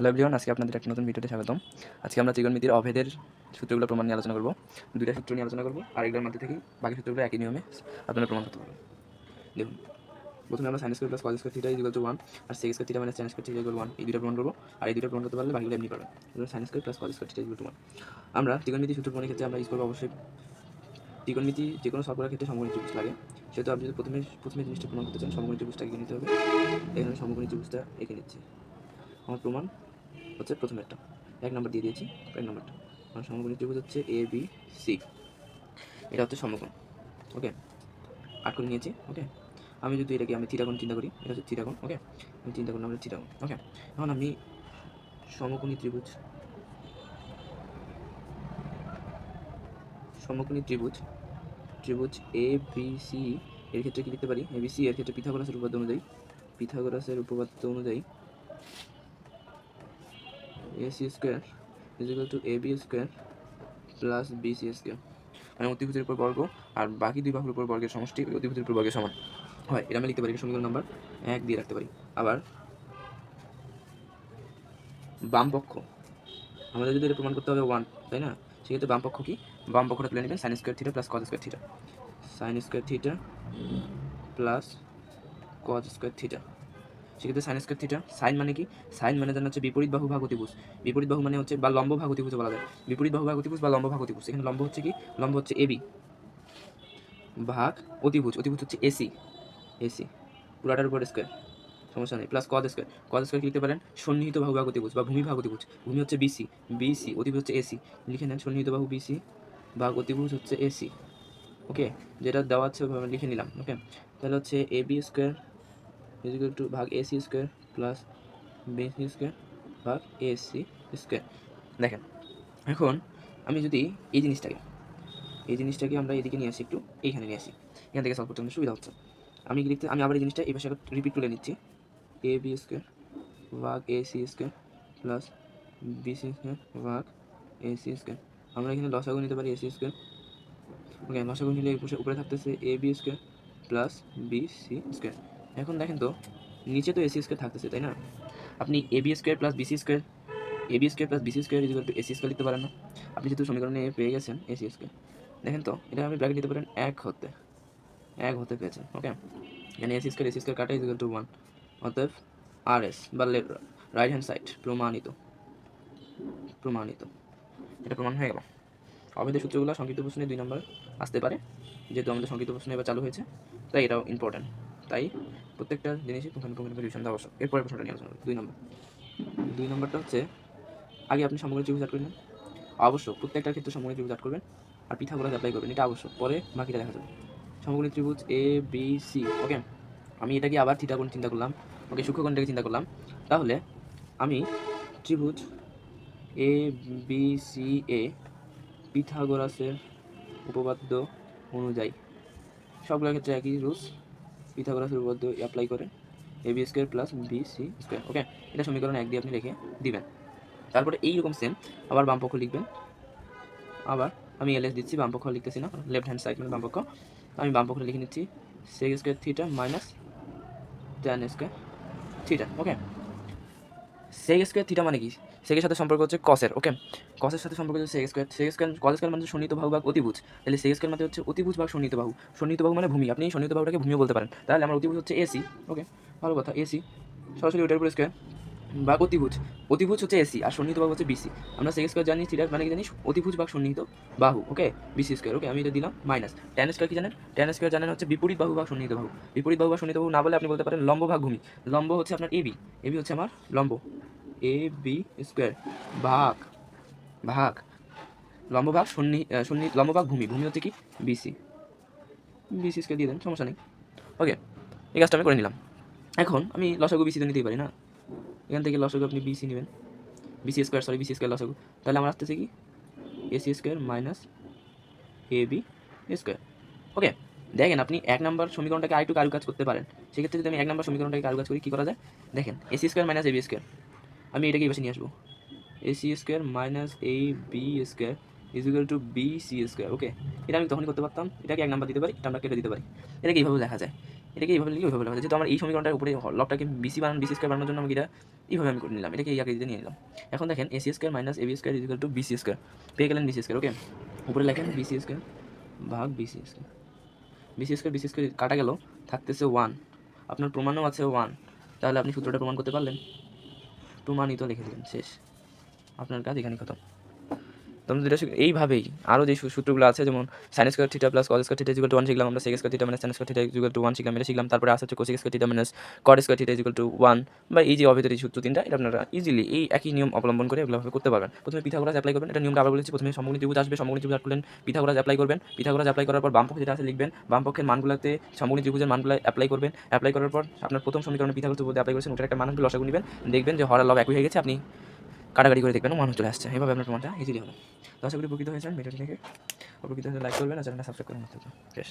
Hello everyone, আজকে আপনাদের একটা নতুন ভিডিওতে স্বাগতম। আজকে আমরা ত্রিকোণমিতির অভেদের সূত্রগুলো প্রমাণ নিয়ে আলোচনা করব। দুইটা সূত্র নিয়ে আলোচনা করব আর এগুলোর মধ্যে থেকেই বাকি সূত্রগুলো একই নিয়মে আপনারা প্রমাণ করতে পারবেন। দেখুন, প্রথমে আমরা sine square plus cos square theta equal to one R sec square theta minus sine square theta equal one এই দুটো প্রমাণ করব। আর এই দুটো প্রমাণ করতে পারলে বাকিগুলো এমনি পারবেন sine square plus cos square theta equal to one আমরা ত্রিকোণমিতি সূত্র প্রমাণের ক্ষেত্রে আমরা ইউজ করব অবশ্যই। ত্রিকোণমিতি যে কোনো সব করার ক্ষেত্রে সমগণিত ত্রিভুজ লাগে। সেহেতু আপনি যদি প্রথমে প্রথমে জিনিসটা প্রমাণ করতে চান, সমগণিত ত্রিভুজটা এঁকে নিতে হবে? এখানে সমগণিত ত্রিভুজটা এঁকে নিচ্ছি। আমার প্রমাণ হচ্ছে প্রথমেরটা এক নম্বর দিয়ে দিয়েছি, এক নম্বরটা। আমার সমকোণী ত্রিভুজ হচ্ছে এ বি সি এটা হচ্ছে সমকোণ ওকে আট করে নিয়েছি ওকে আমি যদি এটাকে, আমি থিটাকোণ চিন্তা করি, এটা হচ্ছে থিটাকোণ ওকে আমি চিন্তা করলাম এটা থিটাকোণ ওকে এখন আমি সমকোণী ত্রিভুজ সমকোণী ত্রিভুজ ত্রিভুজ এ বি সি এর ক্ষেত্রে কি লিখতে পারি? এ বি সি এর ক্ষেত্রে পিথাগোরাসের উপপাদ্য অনুযায়ী পিথাগোরাসের উপপাদ্য অনুযায়ী AC square is equal to A B square plus BC square মানে অতিভুজের উপর বর্গ, আর বাকি দুই বাহুর উপর বর্গের সমষ্টি অতিভুজের উপর বর্গের সমান। হয়, এটা আমি লিখতে পারি সমীকরণ নাম্বার এক দিয়ে রাখতে পারি। আবার বাম পক্ষ, আমাদের যদি এটা প্রমাণ করতে হবে ওয়ান তাই না? সেক্ষেত্রে বাম পক্ষ কি? বাম পক্ষটা তুলে নেবেন sine square theta plus cos square theta sine square theta plus cos square theta সেক্ষেত্রে সাইন স্কোয়ার থিটা সাইন মানে কি? সাইন মানে জানা হচ্ছে বিপরীত বাহু ভাগ অতিভুজ বিপরীত বাহু মানে হচ্ছে বা লম্ব ভাগ অতিভুজ বলা যায়। বিপরীত বাহু ভাগ অতিভুজ বা লম্ব ভাগ অতিভুজ এখানে লম্ব হচ্ছে কি? লম্ব হচ্ছে এবি ভাগ অতিভুজ। অতিভুজ হচ্ছে এসি এসি পুরাটার উপর স্কোয়ার সমস্যা নেই। প্লাস কদ স্কোয়ার কদ স্কোয়ার লিখতে পারেন? সন্নিহিত বাহু ভাগ অতিভুজ বা ভূমি ভাগ অতিভুজ ভূমি হচ্ছে বিসি বিসি অতিভুজ হচ্ছে এসি লিখে নেন সন্নিহিত বাহু বিসি ভাগ অতিভুজ হচ্ছে এসি ওকে যেটা দেওয়া আছে লিখে নিলাম। ওকে তাহলে হচ্ছে A B square is equal to ভাগ AC square plus BC square ভাগ এসি স্কোয়ার দেখেন, এখন আমি যদি এই জিনিসটাকে এই জিনিসটাকে আমরা এদিকে নিয়ে আসি একটু, এইখানে নিয়ে আসি। এখান থেকে সলভ করতে আমাদের সুবিধা হচ্ছে। আমি লিখতে, আমি আবার এই জিনিসটা এই পাশে রিপিট তুলে নিচ্ছি। এ বি স্কোয়ার ভাগ AC square plus B BC square ভাগ এসি স্কোয়ার আমরা এখানে লসাগু নিতে পারি এসি স্কোয়ার ওকে লসাগু নিলে উপরে থাকতেছে A B square plus B C square এখন দেখেন তো, নিচে তো এসি স্কোয়ার থাকতেছে, তাই না? আপনি A B square plus BC square A B square plus BC square equal to AC square লিখতে পারেন না। আপনি যেহেতু সমীকরণে পেয়ে গেছেন এসি স্কোয়ার দেখেন তো, এটা আপনি ব্র্যাকেট দিতে পারেন, এক হতে এক হতে পেয়েছেন ওকে এখানে এসি স্কোয়ার এসি স্কোয়ার কাটা ইজিকাল টু ওয়ান অতএব আর এস বা রাইট হ্যান্ড সাইড প্রমাণিত প্রমাণিত, এটা প্রমাণ হয়ে গেল। অবৈধ সূত্রগুলো সংক্ষিপ্ত প্রশ্নে দুই নম্বর আসতে পারে, যেহেতু আমাদের সংক্ষিপ্ত প্রশ্ন এবার চালু হয়েছে, তাই এটাও ইম্পর্ট্যান্ট তাই প্রত্যেকটা জিনিসই পুঙ্খানুপুঙ্খ রিভিশন দেওয়া আবশ্যক। এরপরে প্রশ্নটা নিয়ে আলোচনা দুই নম্বর। দুই নম্বরটা হচ্ছে, আগে আপনি সমগ্র ত্রিভুজ আট করবেন। অবশ্যক প্রত্যেকটার ক্ষেত্রে সমগ্র ত্রিভুজ আট করবেন আর পিঠাগোড়া অ্যাপ্লাই করবেন, এটা আবশ্যক পরে বাকিটা দেখা যাবে। সমগ্র ত্রিভুজ এ বি সি ওকে আমি এটাকে আবার থিটা কোণ চিন্তা করলাম ওকে সূক্ষ্মকোণটাকে চিন্তা করলাম। তাহলে আমি ত্রিভুজ এ বি সি এ পিথাগোরাসের উপপাদ্য অনুযায়ী সবগুলোর ক্ষেত্রে একই রুলস পিথাগোরাসের উপপাদ্য অ্যাপ্লাই করে A B square plus B C square okay এটা সমীকরণ এক দিয়ে আপনি লিখে দিবেন। তারপরে এইরকম সেম আবার বাম পক্ষ লিখবেন। আবার আমি এলএস দিচ্ছি, বাম পক্ষ লিখতেছি না লেফট হ্যান্ড সাইড মানে বাম পক্ষ। আমি বাম পক্ষ লিখে নিচ্ছি sec square theta minus tan square theta okay sec square theta মানে কি? সেকের সাথে সম্পর্ক হচ্ছে কসের ওকে কসের সাথে সম্পর্ক হচ্ছে sec square sec square cos square মানে সন্নিহিত বাহু বা অতিভুজ। তাহলে সেক স্কোয়ার মানে হচ্ছে অতিভুজ বা সন্নিহিত বাহু। সন্নিহিত বাহু মানে ভূমি। আপনি সন্নিহিত বাহুটাকে ভূমিও বলতে পারেন। তাহলে আমার অতিভুজ হচ্ছে এসি ওকে ভালো কথা এসি সরাসরি ওটার উপর স্কোয়ার বা অতিভুজ। অতিভুজ হচ্ছে এসি আর সন্নিহিত বাহু হচ্ছে বিসি আমরা সেক স্কোয়ার জানি থিটা মানে কি জানি অতিভুজ বা সন্নিহিত বাহু ওকে বিসি স্কোয়ার ওকে আমি এটা দিলাম মাইনাস ট্যান স্কোয়ার কি জানেন? ট্যান স্কোয়ার জানেন হচ্ছে বিপরীত বাহু বা সন্নিহিত বাহু। বিপরীত বাহু বা সন্নিহিত বাহু না বলে আপনি বলতে পারেন লম্ব ভাগ ভূমি। লম্ব হচ্ছে আপনার এবি এবি হচ্ছে আমার লম্ব। A B square. ভাগ ভাগ লম্বভাগ আহ, সন্নি লম্বভাগ ভূমি। ভূমি হচ্ছে কি? বিসি বিসি স্কোয়ার দিয়ে দেন সমস্যা নেই। ওকে এই কাজটা আমি করে নিলাম। এখন আমি লসাগু বিসিতে নিতেই পারি না? এখান থেকে লসাগু আপনি বিসি নেবেন। BC square sorry BC square লসাগু। তাহলে আমার আসতেছে কি? AC square minus A B square. Okay দেখেন আপনি এক নম্বর সমীকরণটাকে আরেকটু কারুকাজ করতে পারেন। সেক্ষেত্রে যদি আমি এক নম্বর সমীকরণটাকে কারুকাজ করি কী করা যায়? দেখেন AC square minus A B square. আমি এটাকে পাশে নিয়ে আসব। A C square minus A B square is equal to B C square okay এটা আমি তখনই করতে পারতাম, এটাকে এক নাম্বার দিতে পারি, এটা আমরা কেটে দিতে পারি। এটাকে এইভাবে দেখা যায়। এটাকে এইভাবে লিখে ওইভাবে লেখা যায়। যেহেতু আমার এই সমীকরণটার উপরে লবটাকে বিসি বানান বিসি স্কোয়ার বানানোর জন্য আমি এটা এইভাবে আমি করে নিলাম। এটাকে এই আকৃতিতে নিয়ে নিলাম। এখন দেখেন AC square minus AB square equal to BC square পেয়ে গেলেন বিসি স্কোয়ার ওকে উপরে লেখেন বিসি স্কোয়ার ভাগ BC square BC square BC square কাটা গেল, থাকতেছে ওয়ান আপনার প্রমাণও আছে ওয়ান তাহলে আপনি সূত্রটা প্রমাণ করতে পারলেন। প্রমাণিত লিখে দিলেন। শেষ। আপনার কাজ এখানে খতম। তোমরা শিখ- এইভাবেই আরও যে সূত্রগুলো আছে, যেমন sine square theta plus cos square theta equal to one শিখলাম আমরা sec square theta minus sine square theta to one শিখলাম, এটা শিখলাম। তারপরে আসছে cosec square theta minus cot square theta equal to one বা এই যে অভেদের এই সূত্র তিনটা, এটা আপনারা ইজিলি এই একই নিয়ম অবলম্বন করে এগুলোভাবে করতে পারবেন। প্রথমে পিথাগোরাস অ্যাপ্লাই করবেন, এটা নিয়মটা আবার বলেছি, প্রথমে সমগ্র ত্রিভুজ আসবে সমগ্র ত্রিভুজ করলেন পিথাগোরাস অ্যাপ্লাই করবেন, পিথাগোরাস অ্যাপ্লাই করার পর বাম পক্ষে যেটা আছে লিখবেন, বাম পক্ষের মানগুলোতে সমগ্র ত্রিভুজের মানগুলো অ্যাপ্লাই করবেন অ্যাপ্লাই করার পর আপনার প্রথম সমীকরণে পিথাগোরাস ত্রিভুজ অ্যাপ্লাই করেছেন, ওটার একটা মান হবে লসাগু নেবেন, দেখবেন যে হরার লব একই হয়ে গেছে, আপনি কাটাকাটি করে দেখবেন, মানুষ চলে আসছে। এভাবে আপনার প্রমাণটা ইজিলি হবে। দশ উপকৃত হয়েছেন, ভিডিওটি দেখে উপকৃত হয়েছে লাইক করবেন আর চ্যানেলটা সাবস্ক্রাইব করে নিতে শেষ